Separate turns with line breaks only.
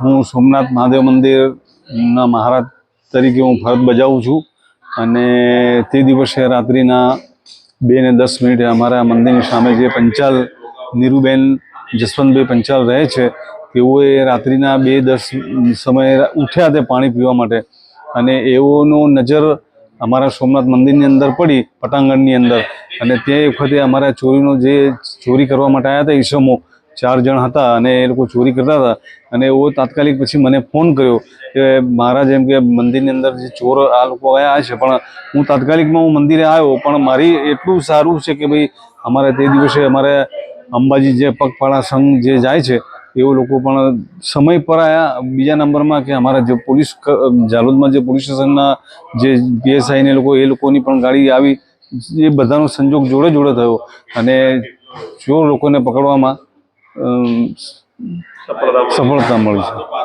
હું સોમનાથ મહાદેવ મંદિરના મહારાજ તરીકે હું ફરજ બજાવું છું અને તે દિવસે રાત્રિના બે ને દસ મિનિટે અમારા મંદિરની સામે જે પંચાલ, નીરુબેન, જસવંતભાઈ પંચાલ રહે છે, તેઓએ રાત્રિના બે દસ સમયે ઉઠ્યા તે પાણી પીવા માટે અને એઓનો નજર અમારા સોમનાથ મંદિરની અંદર પડી, પટાંગણની અંદર. અને તે વખતે અમારા ચોરીનો જે ચોરી કરવા માટે આવ્યા હતા ઈસમો ચાર જણ હતા અને એ લોકો ચોરી કરતા હતા અને એવો તાત્કાલિક પછી મને ફોન કર્યો કે મારા જેમ કે મંદિરની અંદર જે ચોર આ લોકો આવ્યા છે, પણ હું તાત્કાલિકમાં હું મંદિરે આવ્યો, પણ મારી એટલું સારું છે કે ભાઈ અમારે તે દિવસે અમારે અંબાજી જે પગપાળા સંઘ જે જાય છે, એવો લોકો પણ સમય પર આવ્યા બીજા નંબરમાં કે અમારા જે પોલીસ જાલોદમાં જે પોલીસ સ્ટેશનના જે પીએસઆઈને લોકો, એ લોકોની પણ ગાડી આવી એ બધાનો સંજોગ જોડે જોડે થયો અને ચોર લોકોને પકડવામાં. સફળતા મળી છે.